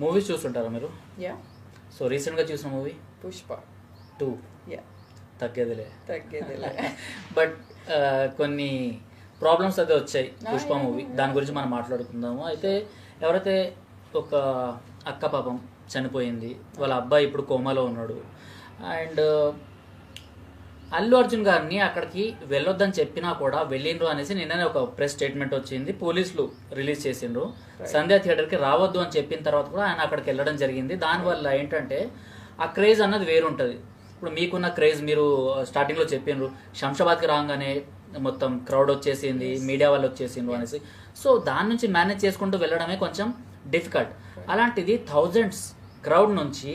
Movies చూస్తుంటారా మీరు? Yeah so రీసెంట్గా చూసిన మూవీ పుష్ప టూ యా తగ్గేదిలే. తగ్గేదిలే. బట్ కొన్ని ప్రాబ్లమ్స్ అయితే వచ్చాయి పుష్ప మూవీ. దాని గురించి మనం మాట్లాడుకుందాము. అయితే ఎవరైతే ఒక అక్క పాపం చనిపోయింది వాళ్ళ అబ్బాయి ఇప్పుడు కోమాలో ఉన్నాడు. అండ్ అల్లు అర్జున్ గారిని అక్కడికి వెళ్ళొద్దని చెప్పినా కూడా వెళ్ళిండ్రు అనేసి నిన్ననే ఒక ప్రెస్ స్టేట్మెంట్ వచ్చింది. పోలీసులు రిలీజ్ చేసిండ్రు. సంధ్యా థియేటర్కి రావద్దు అని చెప్పిన తర్వాత కూడా ఆయన అక్కడికి వెళ్ళడం జరిగింది. దానివల్ల ఏంటంటే ఆ క్రేజ్ అన్నది వేరుంటుంది. ఇప్పుడు మీకున్న క్రేజ్ మీరు స్టార్టింగ్లో చెప్పిండ్రు శంషాబాద్కి రాగానే మొత్తం క్రౌడ్ వచ్చేసింది మీడియా వాళ్ళు వచ్చేసిండ్రు అనేసి. సో దాని నుంచి మేనేజ్ చేసుకుంటూ వెళ్ళడమే కొంచెం డిఫికల్ట్ అలాంటిది థౌజండ్స్ క్రౌడ్ నుంచి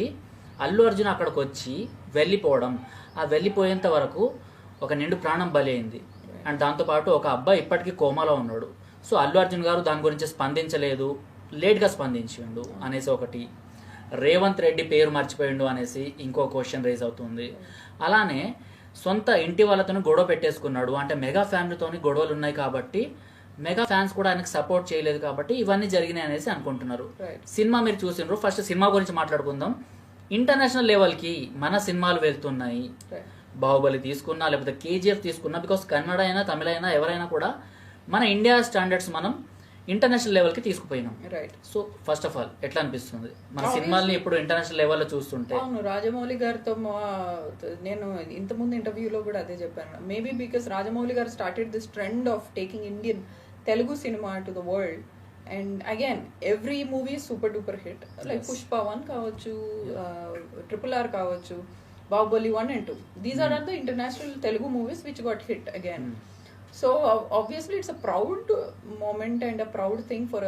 అల్లు అర్జున్ అక్కడికి వచ్చి వెళ్ళిపోవడం. ఆ వెళ్ళిపోయేంత వరకు ఒక నిండు ప్రాణం బలి అయింది. అండ్ దాంతోపాటు ఒక అబ్బాయి ఇప్పటికీ కోమాలో ఉన్నాడు. సో అల్లు అర్జున్ గారు దాని గురించి స్పందించలేదు. లేట్గా స్పందించిండు అనేసి ఒకటి. రేవంత్ రెడ్డి పేరు మర్చిపోయిండు అనేసి ఇంకో క్వశ్చన్ రేజ్ అవుతుంది. అలానే సొంత ఇంటి వాళ్ళతో గొడవ పెట్టేసుకున్నాడు. అంటే మెగా ఫ్యామిలీతోని గొడవలు ఉన్నాయి కాబట్టి మెగా ఫ్యాన్స్ కూడా ఆయనకు సపోర్ట్ చేయలేదు కాబట్టి ఇవన్నీ జరిగినాయి అనేసి అనుకుంటున్నారు. సినిమా మీరు చూసిండ్రు. ఫస్ట్ సినిమా గురించి మాట్లాడుకుందాం. ఇంటర్నేషనల్ లెవెల్కి మన సినిమాలు వెళ్తున్నాయి. బాహుబలి తీసుకున్నా లేకపోతే కేజీఎఫ్ తీసుకున్నా బికాస్ కన్నడ అయినా తమిళ అయినా ఎవరైనా కూడా మన ఇండియా స్టాండర్డ్స్ మనం ఇంటర్నేషనల్ లెవెల్కి తీసుకుపోయినాం. Right so first of all ఎట్లా అనిపిస్తుంది? మన సినిమాల్ని ఇప్పుడు ఇంటర్నేషనల్ లెవెల్లో చూస్తుంటే. అవును రాజమౌళి గారితో నేను ఇంతకుముందు ఇంటర్వ్యూలో కూడా అదే చెప్పాను. Maybe because Rajamouli garu started this trend of taking Indian Telugu cinema to the world and again every movie super duper hit like. Pushpa one కావచ్చు ట్రిపుల్ ఆర్ కావచ్చు Baahubali one and two these are are the international Telugu movies which got hit again so obviously it's a proud moment and a proud thing for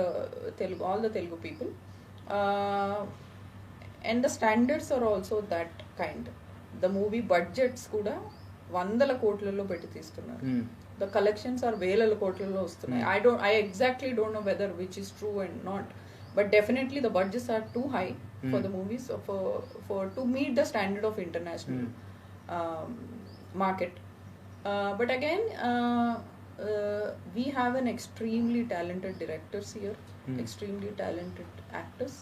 Telugu all the Telugu people and the standards are also that kind the movie budgets కూడా వందల కోట్లలో పెట్టి తీస్తున్నారు. Hmm. The collections are వేల కోట్లలో వస్తున్నాయి. I don't I exactly don't know whether which is true and not but definitely the budgets are too high for the movies for to meet the standard of international market but again we have an extremely talented directors extremely talented actors.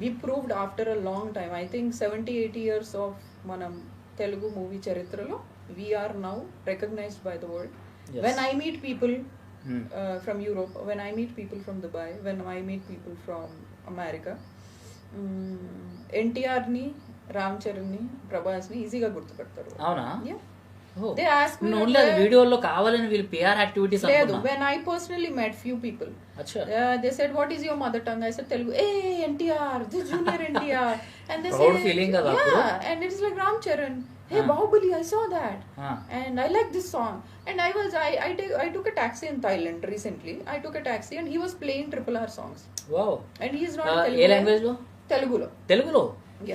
We proved after a long time, I think 70 80 years of Manam Telugu movie Charitralo, we are now recognized by the world. Yes. When I meet people Hmm. uh, from Europe, when I meet people from Dubai, when I meet people from America, ఎన్టీఆర్ని రామ్ చరణ్ని ప్రభాస్ని ఈజీగా గుర్తుపడతారు అవునా Yeah. Oh. They ask me only అది where- వీడియోలో కావాలని వీళ్ళు పిఆర్ యాక్టివిటీస్ లేదు when I personally met few people they said what is your mother tongue I said Telugu a NTR this junior NTR and they Proud feeling కదా? And it's like Ram Charan hey Ah. Baahubali I saw that Ah. and I like this song and I was I I, take, I took a taxi in Thailand recently I took a taxi and he was playing triple R songs wow and he is not Ah, Telugu ఏ లాంగ్వేజ్లో తెలుగులో తెలుగులో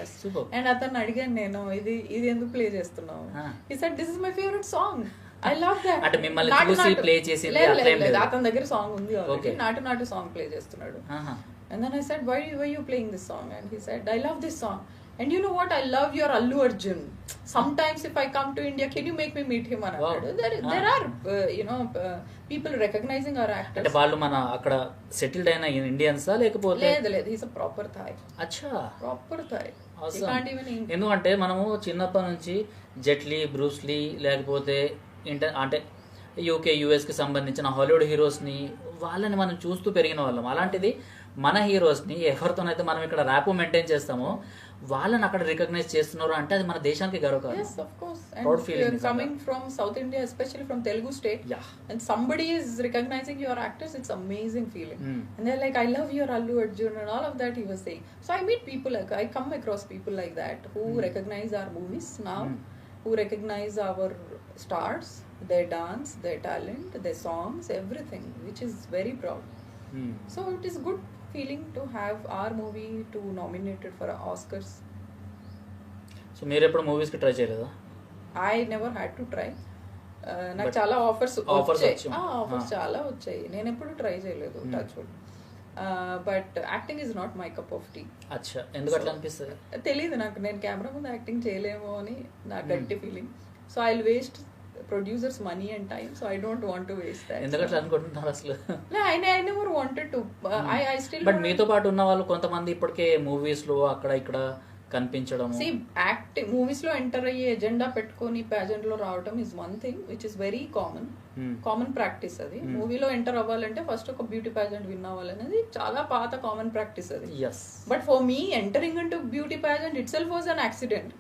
yes and అతను అడిగాను నేను ఇది ఇది ఎందుకు ప్లే చేస్తున్నావు Ah. He said this is my favourite song I love that అంటే మిమ్మల్ని చూసి play చేసింది లేదు. అతని దగ్గర సాంగ్ ఉంది. Already Naatu Naatu song play చేస్తున్నాడు And then I said, why were you playing this song? And he said, I love this song. And you know what I love your Allu Arjun sometimes if I come to India can you make me meet him or you know people recognizing our actor వాళ్ళు మన అక్కడ settled అయిన Indians లేకపోతే? లేదు proper Thai అచ్చా. Proper Thai ఎందుకంటే మనము చిన్నప్పటి నుంచి జెట్లీ బ్రూస్లీ లేకపోతే ఇంటర్ అంటే యూకే యుఎస్కి సంబంధించిన హాలీవుడ్ హీరోస్ని వాళ్ళని మనం చూస్తూ పెరిగిన వాళ్ళం. అలాంటిది మన హీరోస్ని ఎవరితోనైతే మనం ఇక్కడ ర్యాప్ మెయింటైన్ చేస్తామో వాళ్ళని అక్కడ రికగ్నైజ్ చేస్తున్నారు అంటే అది మన దేశానికి of course. And Proud feeling uh, is coming from South India, especially from Telugu state, Yeah. and somebody is recognizing your actors, it's amazing feeling. Mm. And they're like, I love your Allu Arjun and all of that he was saying. So I meet people like I come across people like that who recognize our movies now, Mm. who recognize our stars, their dance, their talent, Hmm. Feeling to have our movie to nominated for Oscars. So మీరు ఎప్పుడు మూవీస్కి try చేయలేదా? I never had to try నాకు చాలా offers. Offers Ah. చాలా వచ్చాయి. నేను ఎప్పుడు ట్రై చేయలేదు touch wood but acting is not my cup of tea అచ్చా. ఎందుకు అట్లా అనిపిస్తుంది? తెలియదు నాకు. నేను కెమెరా ముందు యాక్టింగ్ చేయలేమో అని నా గట్టి feeling so I waste producers money and time so I don't want to waste that ఎందుకంటే అనుకుంటున్నారు అసలు? I I never wanted to I I still but మీతో పాటు ఉన్న వాళ్ళు కొంతమంది ఇప్పటికే మూవీస్లో అక్కడ ఇక్కడ కనిపించడం సి యాక్టింగ్ మూవీస్లో ఎంటర్ అయ్యే ఎజెండా పెట్టుకొని pageant లో రావడం is one thing which is very common Hmm. Common practice అది. మూవీలో ఎంటర్ అవ్వాలంటే ఫస్ట్ ఒక బ్యూటీ ప్యాజెంట్ విన్ అవ్వాలనేది చాలా పాత కామన్ ప్రాక్టీస్ అది. But for me entering into beauty pageant itself was an accident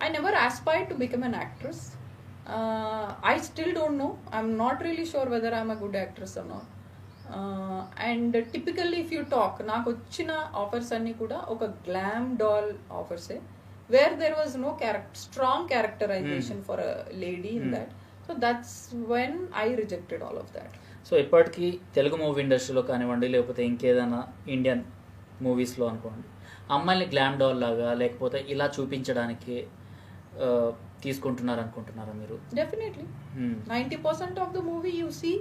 I never aspired to become an actress. Uh, I still don't know. I'm not really sure whether I'm a good actress or not. Uh, and typically if you talk నాకు వచ్చిన offers అన్ని కూడా ఒక glam doll ఆఫర్సే where there was no character strong characterization for a lady in that so that's when I rejected all of that so ఇప్పటికీ Telugu movie ఇండస్ట్రీలో కానివ్వండి లేకపోతే ఇంకేదైనా ఇండియన్ మూవీస్లో అనుకోండి అమ్మాయిని గ్లామ్ డాల్ లాగా లేకపోతే ఇలా చూపించడానికి ఆ, తీసుకుంటున్నారు అనుకుంటున్నారా మీరు definitely. Ninety percent of the movie you see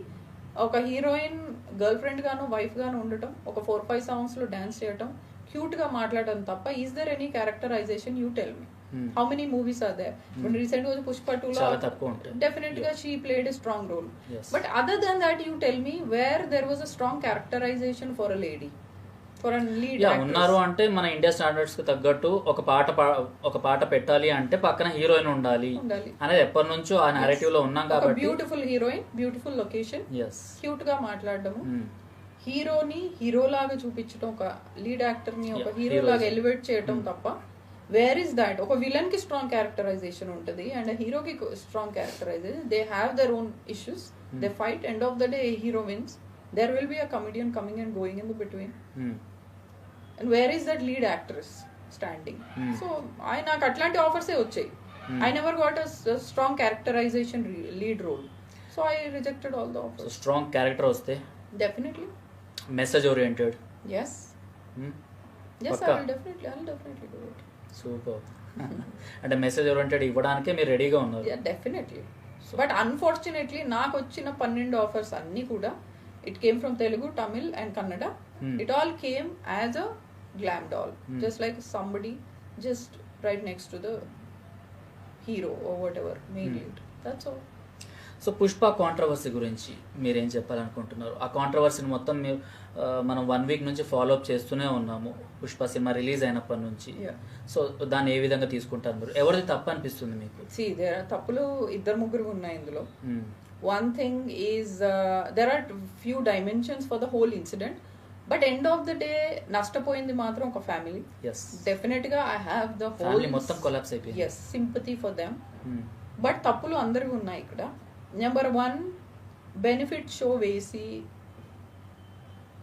ఒక హీరోయిన్ గర్ల్ ఫ్రెండ్ గాను వైఫ్ గాను ఉండటం ఒక ఫోర్ ఫైవ్ సాంగ్స్లో డాన్స్ చేయటం క్యూట్గా మాట్లాడటం తప్ప is there any characterization you tell me. How many movies are there ఇప్పుడు రీసెంట్గా పుష్ప టూ లో. డెఫినెట్గా she played strong role. But other than that you tell me where there was a strong characterization for a lady ఉన్నారు అంటే మన India స్టాండర్డ్స్కి తగ్గట్టు ఒక పాట ఒక పాట పెట్టాలి అంటే పక్కన హీరోయిన్ ఉండాలి. ఉండాలి. అనేది ఎప్పటి నుంచో ఆ నేరేటివ్లో ఉన్నాం కాబట్టి beautiful heroine beautiful locations క్యూట్గా మాట్లాడడము. హీరోని హీరో లాగా చూపించడం ఒక లీడ్ యాక్టర్ని ఒక హీరో. లాగా ఎలివేట్ చేయడం తప్ప వేర్ ఇస్ దాట్ ఒక విలన్కి స్ట్రాంగ్ క్యారెక్టరైజేషన్ ఉంటుంది అండ్ హీరోకి strong characterization they have their own issues they fight end of the day hero wins there will be a comedian coming and going in the between and where is that lead actress standing. So I నాకు అట్లాంటి ఆఫర్సే వచ్చాయి I never got a strong characterization lead role so I rejected all the offers strong character వస్తే definitely message oriented yes Yes, Pakka? I will definitely. I will definitely do it. Super అంటే message oriented ఇవ్వడానికే మీరు రెడీగా ఉన్నారు Yeah, definitely. But unfortunately నాకు వచ్చిన పన్నెండు offers అన్ని కూడా it came from Telugu Tamil and Kannada. It all came as a glam doll Hmm. Just like somebody just right next to the hero or whatever main lead that's all so Pushpa controversy గురించి మీరేం చెప్పాలనుకుంటున్నారు? ఆ కాంట్రవర్సీని మొత్తం మీరు మనం one week నుంచి follow up చేస్తూనే ఉన్నాము పుష్ప సినిమా రిలీజ్ అయినప్పటి నుంచి. సో దాన్ని ఏ విధంగా తీసుకుంటారు మీరు? ఎవరిది తప్పు అనిపిస్తుంది మీకు? సి దేర్ తప్పులు ఇద్దరు ముగ్గురు ఉన్నాయి ఇందులో. Thing is uh, there are few dimensions for the whole incident. But end of the day నష్టపోయింది మాత్రం ఒక ఫ్యామిలీ డెఫినెట్గా ఐ హ్యావ్ ద హోల్ మొత్తం కొలాప్స్ అయిపోయింది. Yes sympathy for them. But తప్పులు అందరివి ఉన్నాయి ఇక్కడ. నెంబర్ వన్ బెనిఫిట్ షో వేసి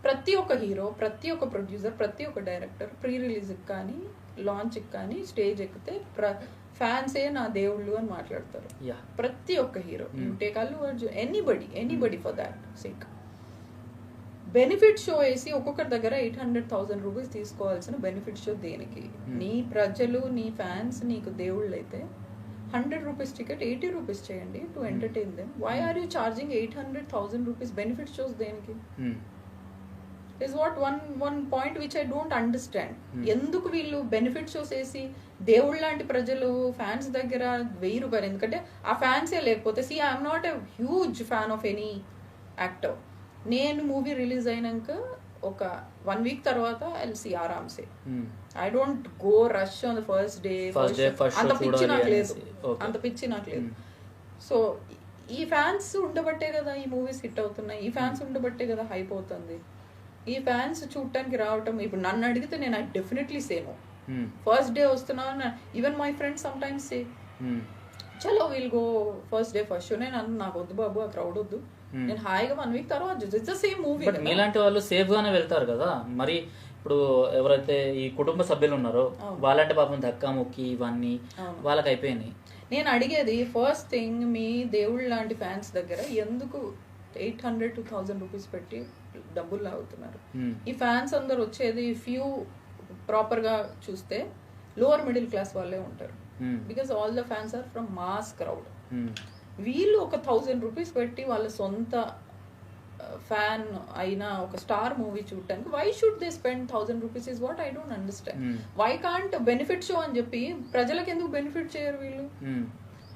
ప్రతి ఒక్క హీరో ప్రతి ఒక్క ప్రొడ్యూసర్ ప్రతి ఒక్క డైరెక్టర్ ప్రీ రిలీజ్కి కానీ లాంచ్కి కానీ స్టేజ్ ఎక్కితే ప్ర ఫ్యాన్సే నా దేవుళ్ళు అని మాట్లాడతారు. ప్రతి ఒక్క hero take Allu Arjun anybody anybody for that sick benefit show వేసి ఒక్కొక్కరి దగ్గర ఎయిట్ హండ్రెడ్ థౌసండ్ రూపీస్ తీసుకోవాల్సిన బెనిఫిట్ షో దేనికి? నీ ప్రజలు నీ ఫ్యాన్స్ నీకు దేవుళ్ళు అయితే hundred rupees ticket eighty rupees చేయండి to entertain them why are you charging eight hundred thousand rupees benefit shows దేనికి. Is what one one point which I don't understand Hmm. ఎందుకు వీళ్ళు బెనిఫిట్ షోస్ వేసి దేవుళ్ళ లాంటి ప్రజలు ఫ్యాన్స్ దగ్గర వెయ్యి రూపాయలు? ఎందుకంటే ఆ ఫ్యాన్సే లేకపోతే see I'm not a huge fan of any actor నేను మూవీ రిలీజ్ అయినాక ఒక వన్ వీక్ తర్వాత I'll see ఆరామ్సే. I don't go rush on the first day అంత పిచ్చి నాకు లేదు. అంత పిచ్చి నాకు లేదు. సో ఈ ఫ్యాన్స్ ఉండబట్టే కదా ఈ మూవీస్ హిట్ అవుతున్నాయి ఈ ఫ్యాన్స్ ఉండబట్టే కదా హైప్ అవుతుంది ఈ ఫ్యాన్స్ చూడటానికి రావటం ఇప్పుడు నన్ను అడిగితే నేను ఐ డెఫినెట్లీ సేను. ఫస్ట్ డే వస్తున్నా even my friends sometimes say. చలో will go first day first show నేను నాకు వద్దు బాబు ఆ క్రౌడ్ వద్దు Hmm. నేను హాయిగా వన్ వీక్ తర్వాత ఇట్స్ సేమ్ మూవీ బట్ మీలాంటి వాళ్ళు సేఫ్ గానే వెళ్తారు కదా మరి ఇప్పుడు ఎవరైతే ఈ కుటుంబ సభ్యులు ఉన్నారో. వాళ్ళంటే పాపం ధక్కా ముక్కి ఇవన్నీ. వాళ్ళకి అయిపోయినాయి నేను అడిగేది ఫస్ట్ థింగ్ మీ దేవుళ్ళ లాంటి ఫ్యాన్స్ దగ్గర ఎందుకు eight hundred two thousand rupees పెట్టి డబ్బులు లాగుతున్నారు మ్మ్. ఈ ఫ్యాన్స్ అందరు వచ్చేది ఫ్యూ ప్రాపర్గా చూస్తే లోవర్ మిడిల్ క్లాస్ వాళ్ళే ఉంటారు. Because all the fans are from mass crowd. వీళ్ళు ఒక థౌజండ్ రూపీస్ పెట్టి వాళ్ళ సొంత ఫ్యాన్ అయిన ఒక స్టార్ మూవీ చూడటానికి why should they spend thousand rupees is what I don't understand. Why can't benefit show అని చెప్పి ప్రజలకు ఎందుకు బెనిఫిట్ చేయరు వీళ్ళు.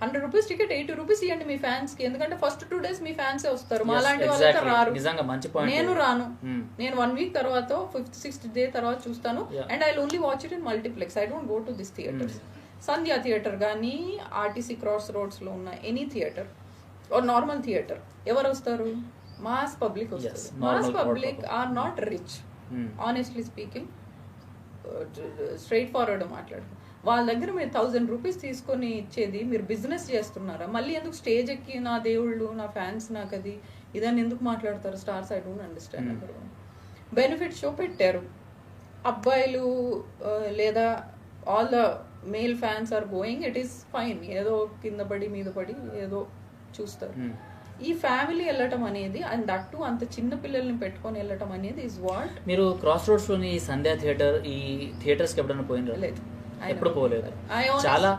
Hundred rupees ticket eighty rupees ఇవ్వండి మీ ఫ్యాన్స్కి ఎందుకంటే ఫస్ట్ టూ డేస్ మీ ఫ్యాన్సే వస్తారు మా లాంటి వాళ్ళైతే. రారు నేను. రాను Hmm. నేను వన్ వీక్ తర్వాత ఫిఫ్త్ సిక్స్త్ డే తర్వాత చూస్తాను. And I only watch it in multiplex I don't go to this theatres Sandhya theatre కానీ ఆర్టీసీ క్రాస్ రోడ్స్లో ఉన్న any theatre or normal theatre ఎవరు వస్తారు? మాస్ పబ్లిక్ వస్తారు mass public. Or not rich. Honestly speaking straightforward మాట్లాడు వాళ్ళ దగ్గర మీరు థౌజండ్ రూపీస్ తీసుకొని ఇచ్చేది మీరు బిజినెస్ చేస్తున్నారా? మళ్ళీ ఎందుకు స్టేజ్ ఎక్కి నా దేవుళ్ళు నా ఫ్యాన్స్ నాకు అది ఇదని ఎందుకు మాట్లాడతారు? Stars I don't understand number one benefit show పెట్టారు. అబ్బాయిలు ఆ, లేదా all the male fans are going it is fine ఏదో కింద పడి మీద పడి ఏదో చూస్తారు Hmm. ఈ ఫ్యామిలీ వెళ్ళటం అనేది అండ్ దట్టు అంత చిన్న పిల్లల్ని పెట్టుకొని వెళ్ళటం అనేది ఇస్ వాట్ మీరు క్రాస్ రోడ్స్లోని ఈ సంధ్యా థియేటర్ ఈ థియేటర్స్కి ఎప్పుడైనా పోయినరా లేదు. ఎప్పుడు పోలేదు చాలా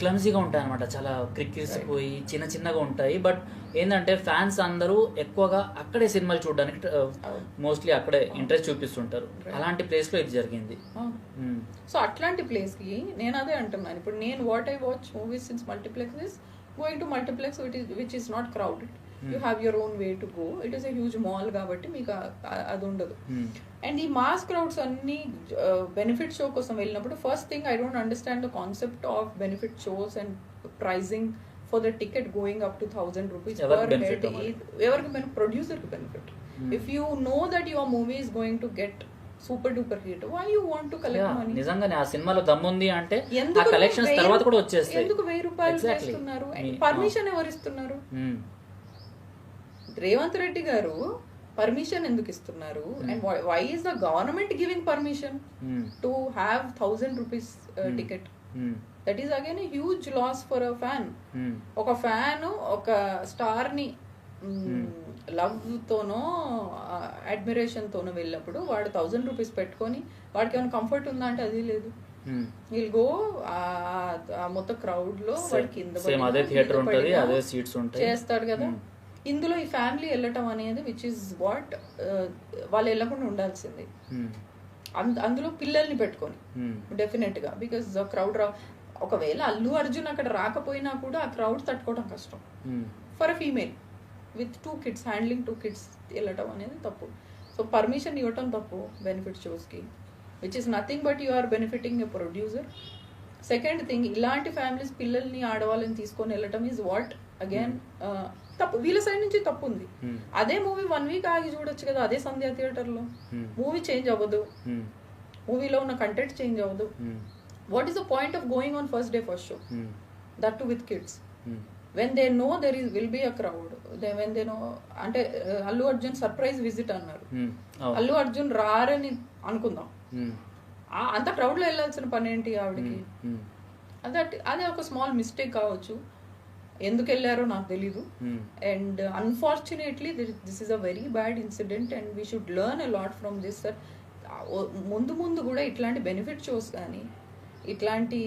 క్లమ్జీగా ఉంటాయి అనమాట చాలా క్రిక్కిరిసిపోయి చిన్న చిన్నగా ఉంటాయి. బట్ ఏంటంటే ఫ్యాన్స్ అందరూ ఎక్కువగా అక్కడే సినిమాలు చూడడానికి. మోస్ట్లీ అక్కడే ఇంట్రెస్ట్ చూపిస్తుంటారు. అలాంటి ప్లేస్లో ఇది జరిగింది. Hmm. సో అట్లాంటి ప్లేస్కి నేను అదే అంటున్నాను. ఇప్పుడు నేను what I watch movies since multiplex is going to multiplex which is not crowded you have your own way to go it is a huge mall కాబట్టి మీకు అది ఉండదు. Hmm. అండ్ ఈ మాస్ క్రౌడ్స్ అన్ని బెనిఫిట్ షో కోసం వెళ్ళినప్పుడు first thing I don't understand the concept of benefit shows and pricing for the ticket going up to thousand rupees per benefit head? ఎవరికి ప్రొడ్యూసర్కి benefit if you know that your movie is going to get super duper hit why you want to collect money నిజంగానే ఆ సినిమాలో దమ్ముంది అంటే ఆ collections తర్వాత కూడా వచ్చేస్తాయి. ఎందుకు వెయ్యి రూపాయలు Exactly. చేస్తున్నారు? పర్మిషన్ ఎవరు ఇస్తున్నారు Hmm. రేవంత్ రెడ్డి గారు పర్మిషన్ ఎందుకు ఇస్తున్నారు and why is the government giving permission Hmm. To have thousand rupees ticket Hmm. That is again huge loss for a fan Hmm. ఒక ఫ్యాన్ ఒక స్టార్ని లవ్ తోనో అడ్మిరేషన్ తోనో వెళ్ళినప్పుడు వాడు థౌజండ్ రూపీస్ పెట్టుకొని వాడికి ఏమైనా కంఫర్ట్ ఉందా అంటే అది లేదు Hmm. విల్ గో ఆ మొత్తం క్రౌడ్లో Same- వాడి కింద same పడినా, అదే theatre మీద ఉంటది, పడినా అదే seats ఉంటాయి. చేస్తాడు కదా ఇందులో ఈ ఫ్యామిలీ వెళ్ళటం అనేది విచ్ ఇస్ వాట్ వాళ్ళు వెళ్ళకుండా ఉండాల్సింది. Hmm. అంద- అందులో పిల్లల్ని పెట్టుకొని. Hmm. డెఫినెట్గా. బికాస్ క్రౌడ్ రా ఒకవేళ అల్లు అర్జున్ అక్కడ రాకపోయినా కూడా ఆ క్రౌడ్ తట్టుకోవడం కష్టం. Hmm. For a female with two kids handling two kids వెళ్ళటం అనేది తప్పు. సో పర్మిషన్ ఇవ్వటం తప్పు benefit షోస్కి which is nothing but you are benefiting a producer second thing ఇలాంటి ఫ్యామిలీస్ పిల్లల్ని ఆడవాళ్ళని తీసుకొని వెళ్ళటం ఈజ్ వాట్ అగైన్ తప్పు వీళ్ళ సైడ్ నుంచి తప్పు ఉంది. అదే మూవీ వన్ వీక్ ఆగి చూడొచ్చు కదా అదే సంధ్యా థియేటర్లో. మూవీ చేంజ్ అవ్వదు. మూవీలో ఉన్న కంటెంట్ చేంజ్ అవ్వదు. What is the point of going on first day first show. That too with kids. When they know there is will be a crowd when they know అంటే Allu Arjun surprise visit అన్నారు. అల్లు అర్జున్ రారని అనుకుందాం అంత crowd లో వెళ్ళాల్సిన పని ఏంటి ఆవిడకి అదే ఒక స్మాల్ మిస్టేక్ కావచ్చు ఎందుకు వెళ్ళారో నాకు తెలీదు. Hmm. And unfortunately this is a very bad incident and we should learn a lot from this sir ముందు ముందు కూడా ఇట్లాంటి బెనిఫిట్ షోస్ కానీ ఇట్లాంటి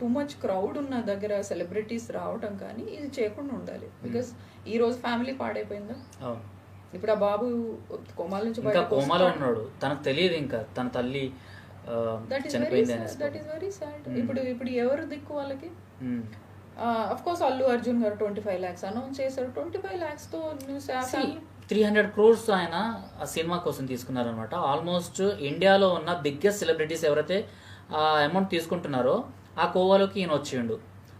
టూ మచ్ క్రౌడ్ ఉన్న దగ్గర సెలబ్రిటీస్ రావటం కానీ ఇది చేయకుండా ఉండాలి. బికాస్ ఈ రోజు ఫ్యామిలీ పాడైపోయిందా? అవును ఇప్పుడు ఆ బాబు కోమాల నుంచి కోమాలో ఉన్నాడు. తనకు తెలియదు ఇంకా. తన తల్లి దట్ ఈస్ వెరీ సాడ్ ఇప్పుడు ఇప్పుడు ఎవరు దిక్కు వాళ్ళకి? Hmm. Course Allu Arjun garu twenty five lakhs announce చేశారు ట్వంటీ ఫైవ్ ల్యాక్స్తో న్యూస్ త్రీ హండ్రెడ్ క్రోర్స్ ఆయన ఆ సినిమా కోసం తీసుకున్నారనమాట ఆల్మోస్ట్ ఇండియాలో ఉన్న బిగ్గెస్ట్ సెలబ్రిటీస్ ఎవరైతే ఆ అమౌంట్ తీసుకుంటున్నారో ఆ కోవాలోకి ఈయన వచ్చిండు.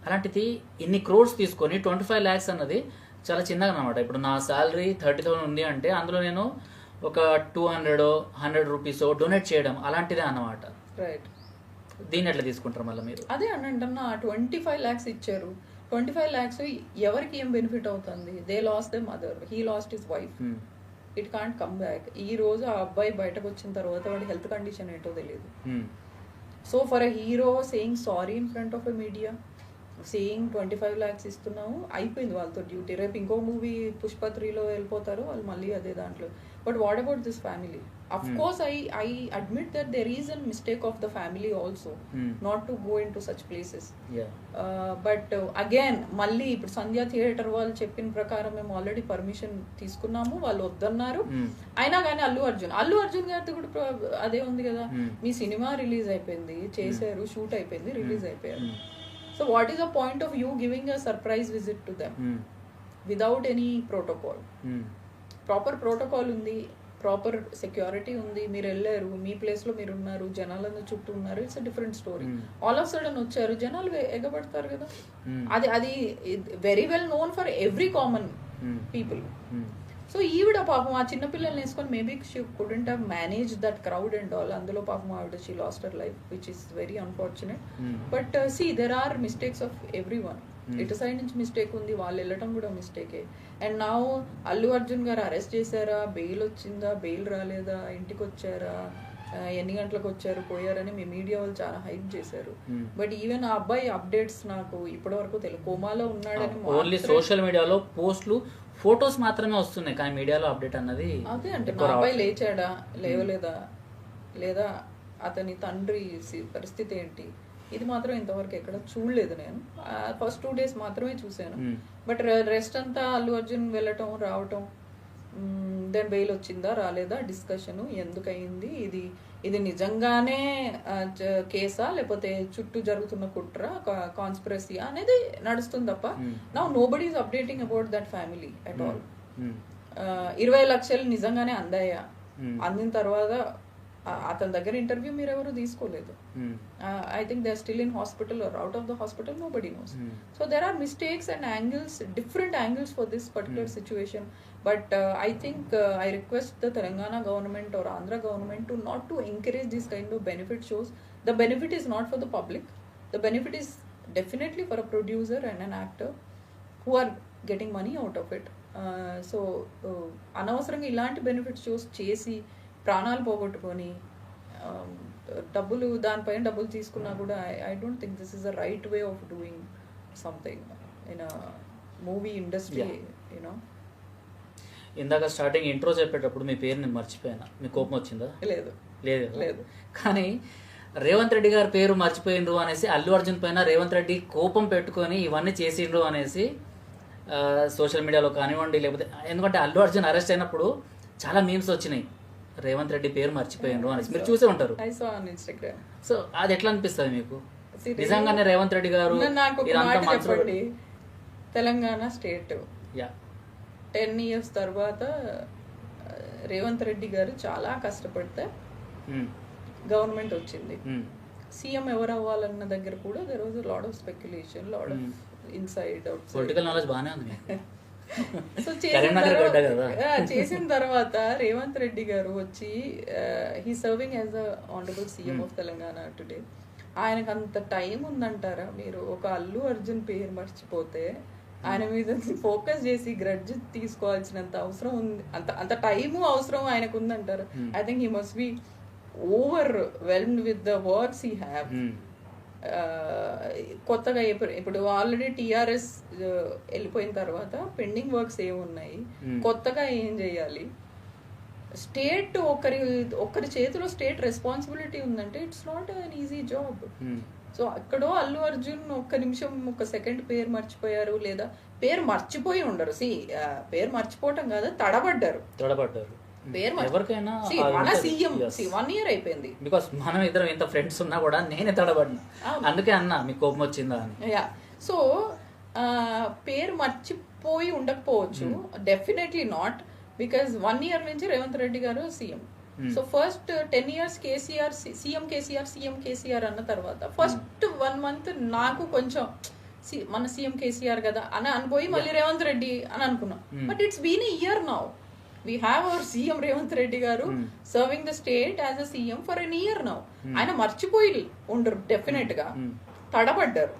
అలాంటిది ఇన్ని క్రోర్స్ తీసుకొని ట్వంటీ ఫైవ్ ల్యాక్స్ అన్నది చాలా చిన్నగా అనమాట ఇప్పుడు నా శాలరీ థర్టీ థౌసండ్ ఉంది అంటే అందులో నేను ఒక two hundred hundred rupees donate చేయడం అలాంటిదే అన్నమాట. రైట్ దీన్ని ఎట్లా తీసుకుంటారు మళ్ళీ మీరు? అదే అని అంటున్నా ట్వంటీ ఫైవ్ ల్యాక్స్ ఇచ్చారు. ట్వంటీ ఫైవ్ ల్యాక్స్ ఎవరికి ఏం బెనిఫిట్ అవుతుంది? They lost the mother he lost his wife. It can't come back ఈ రోజు ఆ అబ్బాయి బయటకు వచ్చిన తర్వాత వాడి హెల్త్ కండిషన్ ఏంటో తెలియదు. So for a hero saying sorry in front of a media saying twenty five lakhs ఇస్తున్నాము అయిపోయింది వాళ్ళతో డ్యూటీ రేపు ఇంకో మూవీ పుష్ప త్రీలో వెళ్ళిపోతారు వాళ్ళు మళ్ళీ అదే దాంట్లో. But what about this family of course I I admit that there is an mistake of the family also Hmm. Not to go into such places Yeah. But again మళ్ళీ ఇప్పుడు సంధ్యా థియేటర్ వాళ్ళు చెప్పిన ప్రకారం మేము ఆల్రెడీ పర్మిషన్ తీసుకున్నాము వాళ్ళు వద్దన్నారు Hmm. అయినా కానీ అల్లు అర్జున్ అల్లు అర్జున్ గారిది కూడా అదే ఉంది కదా Hmm. మీ సినిమా రిలీజ్ అయిపోయింది చేశారు షూట్ అయిపోయింది రిలీజ్ అయిపోయారు Hmm. So what is the point of you giving a surprise visit to them. Without any protocol. Proper protocol ఉంది ప్రాపర్ సెక్యూరిటీ ఉంది మీరు వెళ్ళారు మీ ప్లేస్లో మీరు ఉన్నారు జనాలందరూ చుట్టూ ఉన్నారు it's different story. All of sudden వచ్చారు జనాలు ఎగబడతారు కదా Hmm. అది అది very well known for every common. People. So ఈవిడ పాపం ఆ చిన్న పిల్లల్ని వేసుకొని maybe she couldn't have manage that crowd and all అందులో పాపం ఆవిడ she lost her life which is very unfortunate. But see there are mistakes of everyone. ఇటు సైడ్ నుంచి మిస్టేక్ ఉంది? వాళ్ళు వెళ్ళటం కూడా మిస్టేకే అండ్ నా అల్లు అర్జున్ గారు అరెస్ట్ చేశారా? బెయిల్ వచ్చిందా? బెయిల్ రాలేదా? ఇంటికి వచ్చారా? ఎన్ని గంటలకు వచ్చారు? పోయారని మీ మీడియా వాళ్ళు చాలా హైప్ చేశారు. Hmm. బట్ ఈవెన్ ఆ అబ్బాయి అప్డేట్స్ నాకు ఇప్పటి వరకు తెలియదు. కోమాలో ఉన్నాడని ఓన్లీ సోషల్ మీడియాలో పోస్టులు ఫొటోస్ మాత్రమే వస్తున్నాయి. కానీ మీడియాలో అప్డేట్ అన్నది అదే అంటే నా అబ్బాయి. లేచాడా? లేవలేదా? లేదా? అతని తండ్రి పరిస్థితి ఏంటి? ఇది మాత్రం ఇంతవరకు ఎక్కడ చూడలేదు నేను ఫస్ట్ టూ డేస్ మాత్రమే చూశాను Hmm. బట్ రెస్ట్ అంతా అల్లు అర్జున్ వెళ్ళటం రావటం దెన్ బెయిల్ వచ్చిందా రాలేదా డిస్కషన్ ఎందుకు అయింది ఇది ఇది నిజంగానే కేసా లేకపోతే చుట్టూ జరుగుతున్న కుట్ర కాన్స్పిరసీ అనేది నడుస్తుంది తప్ప Hmm. నా nobody is updating about that family at all. ఇరవై లక్షలు నిజంగానే అందాయా Hmm. అందిన తర్వాత అతని దగ్గర ఇంటర్వ్యూ మీరు ఎవరు తీసుకోలేదు. I think they still in hospital or out of the hospital nobody knows. So there are mistakes and angles different angles for this particular situation but I think I request the Telangana government or Andhra government to not to encourage this kind of benefit shows the benefit is not for the public the benefit is definitely for a producer and an actor who are getting money out of it so అనవసరంగా ఇలాంటి benefits చూస్ చేసి ప్రాణాలు పోగొట్టుకొని డబ్బులు దానిపైన డబ్బులు తీసుకున్నా కూడా I don't think this is a right way of doing something in movie industry you know ఇందాక స్టార్టింగ్ ఇంట్రో చెప్పేటప్పుడు మీ పేరు నేను మర్చిపోయాను? మీ కోపం వచ్చిందా? లేదు. లేదు? లేదు. కానీ రేవంత్ రెడ్డి గారి పేరు మర్చిపోయిండ్రు అనేసి అల్లు అర్జున్ పైన రేవంత్ రెడ్డి కోపం పెట్టుకొని ఇవన్నీ చేసిండ్రు అనేసి సోషల్ మీడియాలో కానివ్వండి లేకపోతే ఎందుకంటే అల్లు అర్జున్ అరెస్ట్ అయినప్పుడు చాలా మీమ్స్ వచ్చినాయి. రేవంత్ రెడ్డి పేరు మర్చిపోయిండ్రు అనేసి. మీరు చూసే ఉంటారు. సా ఆన్ ఇన్స్టాగ్రామ్ సో అది ఎట్లా అనిపిస్తుంది మీకు? నిజంగానే రేవంత్ రెడ్డి గారు చెప్పండి. Telangana state. Yeah ten years తర్వాత ఆ, రేవంత్ రెడ్డి గారు చాలా కష్టపడితే గవర్నమెంట్ వచ్చింది. సీఎం ఎవరు అవ్వాలన్న దగ్గర కూడా there was lot of speculation lot of inside out political knowledge బాగానే ఉంది సో చేసిన. తర్వాత ఆ, చేసిన తర్వాత రేవంత్ రెడ్డి గారు వచ్చి he serving as a honourable CM of Telangana today ఆయనకు అంత టైం ఉందంటారా? మీరు ఒక అల్లు అర్జున్ పేరు మర్చిపోతే ఆయన మీద ఫోకస్ చేసి గ్రడ్జ్ తీసుకోవాల్సినంత అవసరం ఉంది. అంత అంత టైము అవసరం ఆయనకు ఉందంటారు. I think he must be overwhelmed with the works he have Hmm. కొత్తగా ఇప్పుడు ఆల్రెడీ టీఆర్ఎస్ వెళ్ళిపోయిన తర్వాత పెండింగ్ వర్క్స్ ఏమున్నాయి. కొత్తగా ఏం చేయాలి? స్టేట్ ఒకరి ఒకరి చేతిలో స్టేట్ రెస్పాన్సిబిలిటీ ఉందంటే it's not an easy job. So అక్కడో అల్లు అర్జున్ ఒక్క నిమిషం ఒక సెకండ్ పేరు మర్చిపోయారు లేదా పేరు మర్చిపోయి ఉండరు. సి పేరు మర్చిపోవటం కాదు తడబడ్డారు. తడబడ్డారు. పేరు ఎవరికైనా మన. సీఎం. వన్ ఇయర్ అయిపోయింది. బికాస్ మనం ఇద్దరం ఇంత ఫ్రెండ్స్ ఉన్నా కూడా నేనే తడబడినా. అందుకే అన్నా మీకు కోపం వచ్చిందా అని. సో పేరు మర్చిపోయి ఉండకపోవచ్చు. Definitely not because one year నుంచి రేవంత్ రెడ్డి గారు CM. So first ten years KCR CM KCR CM KCR అన్న తర్వాత ఫస్ట్ వన్ మంత్ నాకు కొంచెం "సి- మన సీఎం కేసీఆర్ కదా అని అనుపోయి మళ్ళీ రేవంత్ రెడ్డి అని అనుకున్నాం. But it's been year now we have our CM Revanth Reddy గారు. Serving the state as a CM for an year now ఆయన మర్చిపోయి ఉండరు డెఫినెట్గా. Hmm. తడబడ్డారు.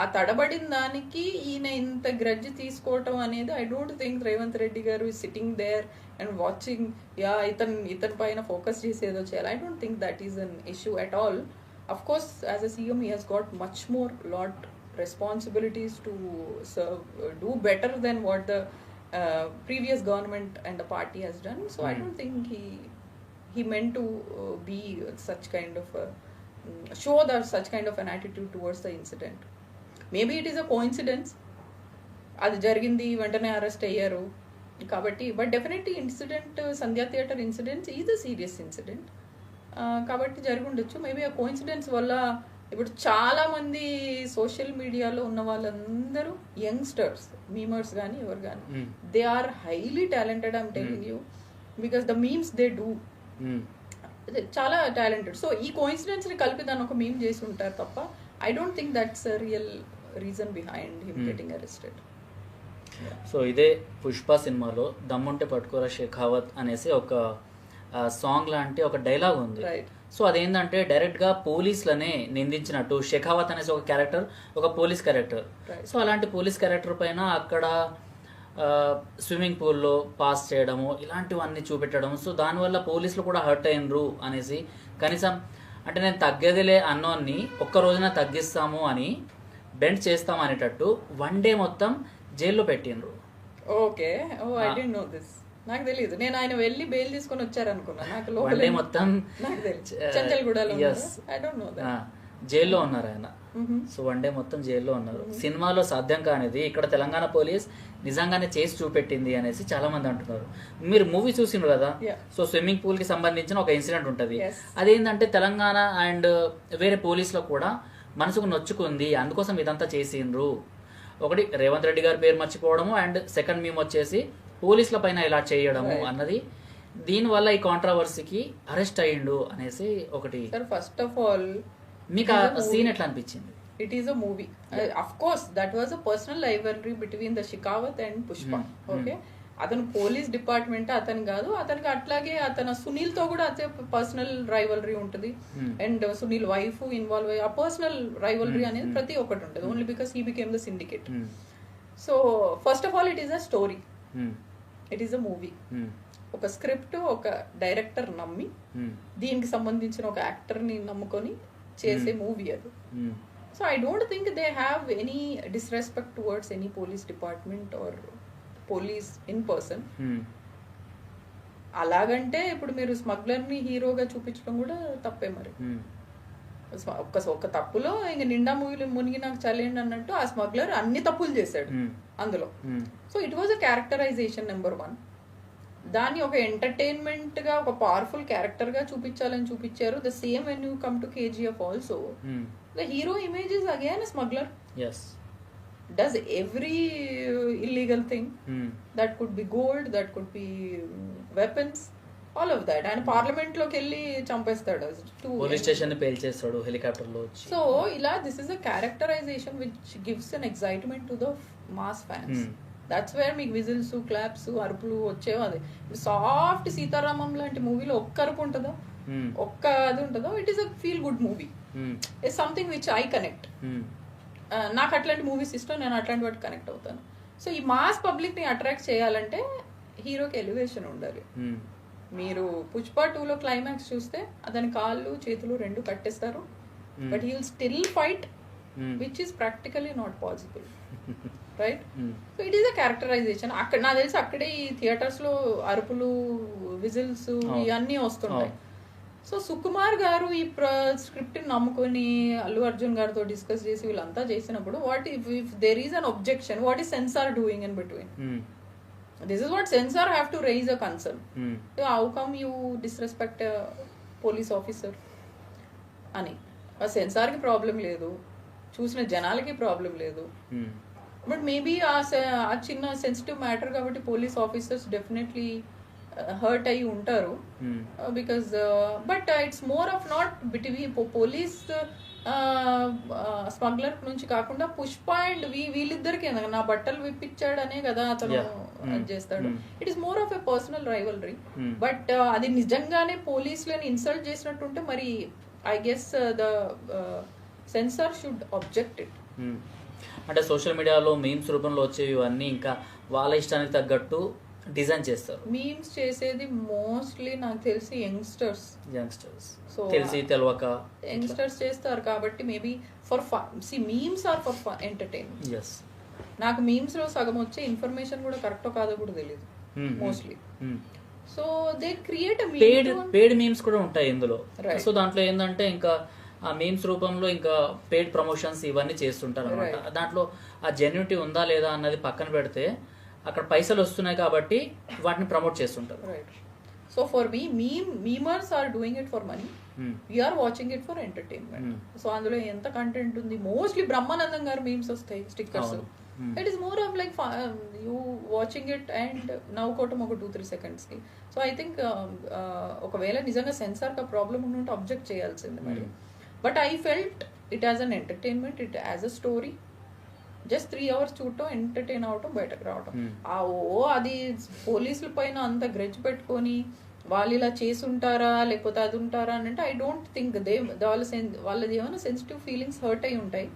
ఆ తడబడిన దానికి ఈయన ఇంత గ్రడ్జ్ తీసుకోవటం అనేది I don't think Revanth Reddy గారు సిట్టింగ్ దేర్ అండ్ వాచింగ్ యా ఇతన్ ఇతని పైన ఫోకస్ చేసి ఏదో చేయాలి I don't think that is an issue at all of course as a CM he has got much more lot responsibilities to serve do better then what the previous government and the party he's done so I don't think he he meant to uh, be such kind of a, mm, show that such kind of an attitude towards the incident. Maybe it is a coincidence. అది జరిగింది వెంటనే arrest అయ్యారు. కాబట్టి but definitely incident Sandhya theatre incident is a serious incident కాబట్టి జరిగి ఉండొచ్చు. Maybe ఆ coincidence వల్ల ఇప్పుడు చాలా మంది సోషల్ మీడియాలో ఉన్న వాళ్ళందరూ యంగ్స్టర్స్ మీమర్స్ కానీ ఎవరు కానీ. They are highly talented I'm telling you because the memes they do. చాలా టాలెంటెడ్ సో ఈ కోయిన్సిడెన్స్ని కలిపి దాన్ని ఒక మీమ్ చేసి ఉంటారు తప్ప I don't think that's real reason behind him. Getting arrested so ఇదే పుష్ప సినిమాలో దమ్ముంటే పట్టుకోరా షెఖావత్ అనేసి ఒక సాంగ్ లాంటి ఒక డైలాగ్ ఉంది Right. సో అదేంటంటే డైరెక్ట్గా పోలీసులనే నిందించినట్టు షెఖావత్ అనేసి ఒక క్యారెక్టర్ ఒక పోలీస్ క్యారెక్టర్. సో అలాంటి పోలీస్ క్యారెక్టర్ పైన అక్కడ స్విమ్మింగ్ పూల్లో పాస్ చేయడము ఇలాంటివన్నీ చూపెట్టడం సో దానివల్ల పోలీసులు కూడా హర్ట్ అయినరు అనేసి కనీసం అంటే నేను తగ్గేదిలే అన్నోన్ని ఒక్క రోజున తగ్గిస్తాము అని బెండ్ చేస్తాం అనేటట్టు వన్ డే మొత్తం జైల్లో పెట్టిండ్రు. Okay oh I. Don't know this నాకు తెలియదు నేను ఆయన వెళ్ళి బెయిల్ తీసుకొని వచ్చారు అనుకున్నా నాకు లోపల మొత్తం నాకు చంచల్గూడలో yes. I don't know that జైల్లో ఉన్నారు ఆయన. సో వన్ డే మొత్తం జైల్లో ఉన్నారు. సినిమాలో సాధ్యం కానిది ఇక్కడ తెలంగాణ పోలీస్ నిజంగానే చేసి చూపెట్టింది అనేసి చాలా మంది అంటున్నారు. మీరు మూవీ చూసిండ్రు కదా. సో స్విమ్మింగ్ పూల్కి సంబంధించిన ఒక ఇన్సిడెంట్ ఉంటది. అదేంటంటే తెలంగాణ అండ్ వేరే పోలీసులకు కూడా మనసుకు నొచ్చుకుంది. అందుకోసం ఇదంతా చేసిండ్రు. ఒకటి రేవంత్ రెడ్డి గారి పేరు మర్చిపోవడము అండ్ సెకండ్ మేము వచ్చేసి పోలీసుల పైన ఇలా చేయడము. అన్నది దీనివల్ల ఈ కాంట్రవర్సీకి అరెస్ట్ అయ్యిండు అనేసి ఒకటి సార్ ఫస్ట్ ఆఫ్ ఆల్ మీకు ఆ సీన్ ఎట్లా అనిపించింది? It is a movie of course that was a personal rivalry between the Shekhawat and Pushpa Hmm. Okay అతను పోలీస్ డిపార్ట్మెంట్ అతను కాదు అతనికి అట్లాగే అతను సునీల్తో కూడా అదే పర్సనల్ రైవలరీ ఉంటుంది. Hmm. And Sunil wife involve అయ్యి ఆ పర్సనల్ రైవలరీ అనేది ప్రతి ఒక్కటి ఉంటుంది. Only because he became the syndicate. So first of all it is a story. It is a movie. ఒక స్క్రిప్ట్ ఒక డైరెక్టర్ నమ్మి మ్మ్. దీనికి సంబంధించిన ఒక యాక్టర్ని నమ్ముకొని చేసే మూవీ అది మ్మ్. So I don't think they have any disrespect towards any police department or police in person. అలాగంటే ఇప్పుడు మీరు స్మగ్లర్ని హీరోగా చూపించడం కూడా తప్పే మరి. స్మ- ఒక్క ఒక్క తప్పులో ఇంక నిండా మూవీలు మునిగి నాకు చల్లేండి అన్నట్టు ఆ స్మగ్లర్ అన్ని తప్పులు చేశాడు. అందులో. So it was a characterization number one దాన్ని ఒక ఎంటర్టైన్మెంట్గా ఒక పవర్ఫుల్ క్యారెక్టర్గా చూపించాలని చూపించారు the same when you come to KGF also. The hero image is again smuggler is does every uh, illegal thing hmm. that could be gold that all of that. And పార్లమెంట్లోకి వెళ్ళి చంపేస్తాడు. Police station పేల్చేస్తాడు హెలికాప్టర్లో so ఇలా this is a characterization which gives an excitement to the mass fans Hmm. That's where మీకు whistles claps అరుపులు వచ్చేవి అది. సాఫ్ట్ సీతారామం లాంటి మూవీలో ఒక్క అరుపు ఉంటుందో? మ్మ్. ఒక్క అది ఉంటుందో? It is a feel good movie. It's something which I connect నాకు అట్లాంటి మూవీస్ ఇష్టం నేను అట్లాంటి వాటికి కనెక్ట్ అవుతాను. సో ఈ మాస్ పబ్లిక్ని అట్రాక్ట్ చేయాలంటే హీరోకి ఎలివేషన్ ఉండాలి. మ్మ్. మీరు పుష్ప టూలో క్లైమాక్స్ చూస్తే అతని కాళ్ళు చేతులు రెండు కట్టేస్తారు. But he'll still fight. Which is practically not possible right. So it is a characterization అక్కడ నాకు తెలిసి అక్కడే ఈ థియేటర్స్లో అరుపులు విజిల్స్. ఇవన్నీ వస్తుంటాయి అవును. సో సుకుమార్ గారు ఈ స్క్రిప్ట్ నమ్ముకొని అల్లు అర్జున్ గారితో డిస్కస్ చేసి వీళ్ళంతా చేసినప్పుడు what if if there is an objection what is censor doing in between this is what censor have to raise a concern. How come you disrespect police officer అని ఆ సెన్సార్కి ప్రాబ్లం లేదు చూసిన జనాలకి ప్రాబ్లం లేదు. బట్ మేబీ ఆ ఆ చిన్న సెన్సిటివ్ మ్యాటర్ కాబట్టి పోలీస్ ఆఫీసర్స్ డెఫినెట్లీ హర్ట్ అయి ఉంటారు. Because but it's more of not between police smuggler నుంచి కాకుండా పుష్ప అండ్ వీ వీళ్ళిద్దరికి నా బట్టలు విప్పించాడనే కదా అతను Mm. చేస్తాడు. It is more of a personal rivalry. But అది నిజంగానే పోలీసులను ఇన్సల్ట్ చేసినట్టుంటే మరి I guess the censor should object it. అంటే సోషల్ మీడియాలో మీమ్స్ రూపంలో వచ్చేవి ఇవన్నీ ఇంకా వాళ్ళ ఇష్టానికి తగ్గట్టు డిజైన్ చేస్తారు. మీమ్స్ చేసేది మోస్ట్లీ నాకు తెలిసి యంగ్స్టర్స్. యంగ్స్టర్స్. So, తెలిసి తెలియక యంగ్స్టర్స్ చేస్తారు కాబట్టి maybe for see memes are for entertainment. Yes నాకు మీమ్స్లో సగం వచ్చే ఇన్ఫర్మేషన్ కూడా కరెక్టో కాదో కూడా తెలియదు mostly so they create paid paid memes కూడా ఉంటాయి ఇందులో. సో దాంట్లో ఏంటంటే ఇంకా ఆ మీమ్స్ రూపంలో ఇంకా పేడ్ ప్రమోషన్స్ ఇవన్నీ చేస్తుంటారు అనమాట. దాంట్లో ఆ జెన్యునిటీ ఉందా లేదా అన్నది పక్కన పెడితే అక్కడ పైసలు వస్తున్నాయి కాబట్టి వాటిని ప్రమోట్ చేస్తుంటారు. So for me memers are doing it for money. Hmm. We are watching it for entertainment so అందులో ఎంత కంటెంట్ ఉంది? మోస్ట్లీ బ్రహ్మానందం గారు మీమ్స్ వస్తాయి stickers. It is more of like you watching it and నవ్వుకోవటం ఒక two three సెకండ్స్కి so I think ఒకవేళ నిజంగా సెన్సార్కి ఆ ప్రాబ్లం ఉంటే అబ్జెక్ట్ చేయాల్సింది మరి. But I felt it as an entertainment it as a story just three hours చూడటం ఎంటర్టైన్ అవటం బయటకు రావటం. Hmm. ఆ ఓ అది పోలీసుల పైన అంత గ్రెజ్ పెట్టుకొని వాళ్ళు ఇలా చేసి ఉంటారా లేకపోతే అది ఉంటారా అని అంటే ఐ డోంట్ థింక్ దే వాళ్ళ వాళ్ళది ఏమైనా సెన్సిటివ్ ఫీలింగ్స్ హర్ట్ అయి ఉంటాయి.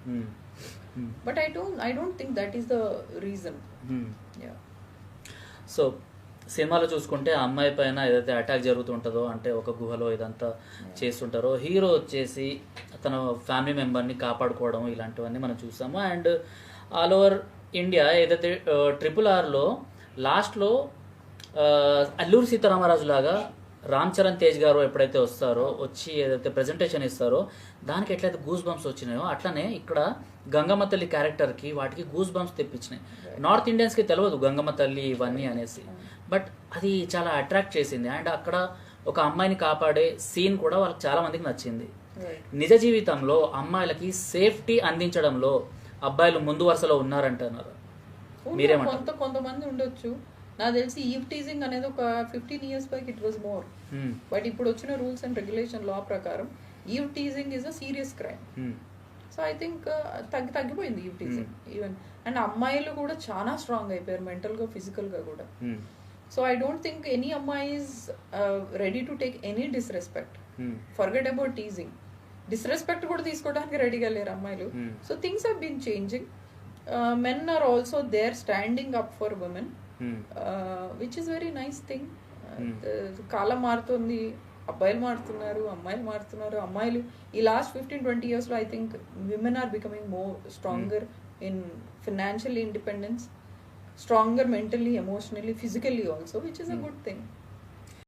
But I don't I don't think that is the reason. So సినిమాలో చూసుకుంటే ఆ అమ్మాయి పైన ఏదైతే అటాక్ జరుగుతుంటుందో అంటే ఒక గుహలో ఇదంతా చేస్తుంటారో హీరో వచ్చేసి తన ఫ్యామిలీ మెంబర్ని కాపాడుకోవడం ఇలాంటివన్నీ మనం చూసాము. అండ్ ఆల్ ఓవర్ ఇండియా ఏదైతే ట్రిపుల్ ఆర్లో లాస్ట్లో అల్లూరి సీతారామరాజు లాగా రామ్ చరణ్ తేజ్ గారు ఎప్పుడైతే వస్తారో వచ్చి ఏదైతే ప్రెజెంటేషన్ ఇస్తారో దానికి ఎట్లయితే గూస్ బంప్స్ వచ్చినాయో అట్లనే ఇక్కడ గంగమ్మ తల్లి క్యారెక్టర్కి వాటికి గూస్ బంప్స్ తెప్పించినాయి. నార్త్ ఇండియన్స్కి తెలియదు గంగమ్మ తల్లి ఇవన్నీ అనేసి. బట్ అది చాలా అట్రాక్ట్ చేసింది. అండ్ అక్కడ ఒక అమ్మాయిని కాపాడే సీన్ కూడా వాళ్ళకి చాలా మందికి నచ్చింది. నిజ జీవితంలో అమ్మాయిలకి సేఫ్టీ అందించడంలో అబ్బాయిలు ముందు వరుసలో ఉన్నారంటున్నారు. మీరేమంటారు? కొంత కొంతమంది ఉండొచ్చు. నాకు తెలిసి ఈవ్ టీజింగ్ అనేది ఒక fifteen years back it was more. But ఇప్పుడు వచ్చిన రూల్స్ అండ్ రెగ్యులేషన్ లా ప్రకారం eve teasing is a serious crime. So I think తగ్గి తగ్గిపోయింది ఈవ్ టీజింగ్ ఈవెన్ అండ్ అమ్మాయిలు కూడా చాలా స్ట్రాంగ్ అయిపోయారు మెంటల్గా ఫిజికల్గా కూడా. Hmm. So I don't think any అమ్మాయి is ready to take any disrespect. Forget about teasing disrespect కూడా తీసుకోవడానికి రెడీగా లేరు అమ్మాయిలు. So things have been changing men are also there standing up for women. Which is very nice thing. కాలం మారుతుంది అబ్బాయిలు మారుతున్నారు అమ్మాయిలు మారుతున్నారు అమ్మాయిలు. ఈ లాస్ట్ ఫిఫ్టీన్ ట్వంటీ ఇయర్స్లో I think women are becoming more stronger in financial independence stronger mentally emotionally physically also which is a good thing